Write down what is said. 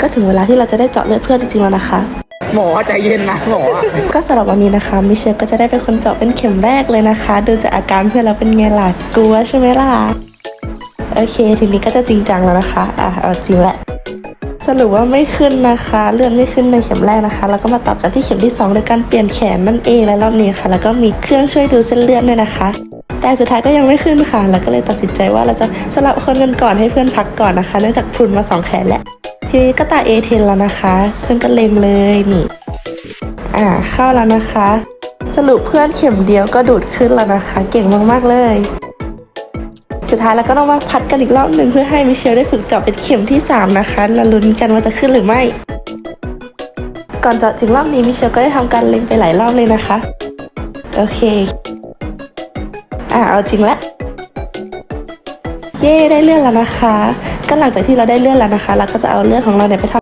ก็ถึงเวลาที่เราจะได้เจาะเลือดเพื่อนจริงๆแล้วนะคะ หมอใจเย็นนะหมอก็สำหรับวันนี้นะคะมิเชลก็จะได้เป็นคนเจาะเป็นเข็มแรกเลยนะคะ ดูจากอาการเพื่อนแล้วเป็นไงล่ะกลัวใช่ไหมล่ะโอเค ทีนี้ก็จะจริงจังแล้วนะคะอะเอาจริงแหละสรุปว่าไม่ขึ้นนะคะ เลื่อนไม่ขึ้นในเข็มแรกนะคะ แล้วก็มาต่อกันที่เข็มที่2โดยการเปลี่ยนแขนนั่นเองและรอบนี้ค่ะ แล้วก็มีเครื่องช่วยดูเส้นเลือดด้วยนะคะ แต่สุดท้ายก็ยังไม่ขึ้นค่ะ แล้วก็เลยตัดสินใจว่าเราจะสลับคนกันก่อนให้เพื่อนพักก่อนนะคะ เนื่องจากพรุนมาสองแขนแล้ว ทีนี้ก็ตาเอเทนแล้วนะคะ เพื่อนก็เล็งเลยนี่ อ่าเข้าแล้วนะคะ สรุปเพื่อนเข็มเดียวก็ดูดขึ้นแล้วนะคะ เก่งมากๆเลย สุดท้ายแล้วก็ต้องมาพัดกันอีกรอบหนึ่งเพื่อให้มิเชลได้ฝึกเจาะเป็นเข็มที่ 3 นะคะแล้วลุ้นกันว่าจะขึ้นหรือไม่ ก่อนเจาะถึงรอบนี้มิเชลก็ได้ทำการเล็งไปหลายรอบเลยนะคะ โอเค อ่าเอาจริงละ เย่ได้เลื่อนแล้วนะคะ ก็หลังจากที่เราได้เลื่อนแล้วนะคะ เราก็จะเอาเลื่อนของเราเนี่ยไปทำ